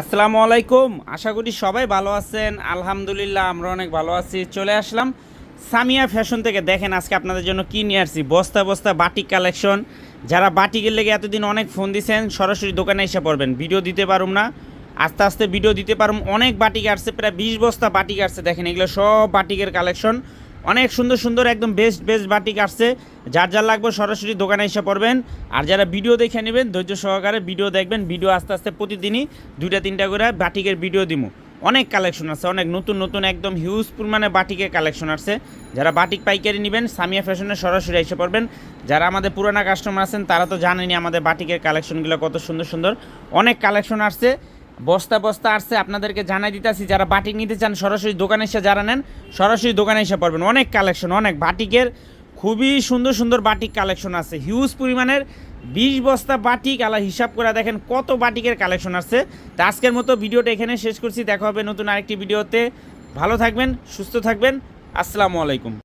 আসসালামু আলাইকুম। আশা করি সবাই ভালো আছেন। আলহামদুলিল্লাহ আমরা অনেক ভালো আছি। চলে আসলাম সামিয়া ফ্যাশন থেকে। দেখেন আজকে আপনাদের জন্য কি নিয়ে আসছি? বস্তা বস্তা বাটিক কালেকশন। যারা বাটিকের লেগে এতদিন অনেক ফোন দিছেন, সরাসরি দোকানে এসে পড়বেন। ভিডিও দিতে পারুম না। আস্তে আস্তে ভিডিও দিতে পারুম। অনেক বাটিক আসছে, প্রায় বিশ বস্তা বাটিক আসছে। দেখেন এগুলো সব বাটিকের কালেকশন। অনেক সুন্দর সুন্দর একদম বেস্ট বেস্ট বাটিক আসছে। যার যার লাগবে সরাসরি দোকানে এসে পড়বেন। আর যারা ভিডিও দেখে নেবেন, ধৈর্য সহকারে ভিডিও দেখবেন। ভিডিও আস্তে আস্তে প্রতিদিনই দুইটা, তিনটা করে বাটিকের ভিডিও দিমু অনেক কালেকশন আছে, অনেক নতুন নতুন একদম হিউজ পরিমাণে বাটিকের কালেকশন আছে যারা বাটিক পাইকারি নেবেন, সামিয়া ফ্যাশনে সরাসরি এসে পড়বেন। যারা আমাদের পুরানা কাস্টমার আছেন, তারা তো জানেনই আমাদের বাটিকের কালেকশনগুলো কত সুন্দর সুন্দর। অনেক কালেকশন আসছে। বস্তা বস্তা আসছে, আপনাদেরকে জানাই দিতেছি, যারা বাটিক নিতে চান, সরাসরি দোকানে এসে যারা নেন, সরাসরি দোকানে এসে পড়বেন। অনেক কালেকশন, অনেক বাটিকের, খুবই সুন্দর সুন্দর বাটিক কালেকশন আছে হিউজ পরিমাণের। বিশ বস্তা বাটিক আলা হিসাব করে দেখেন কত বাটিকের কালেকশন আছে তা আজকের মতো ভিডিওটা এখানে শেষ করছি, দেখা হবে নতুন আরেকটি ভিডিওতে। ভালো থাকবেন, সুস্থ থাকবেন, আসসালামু আলাইকুম।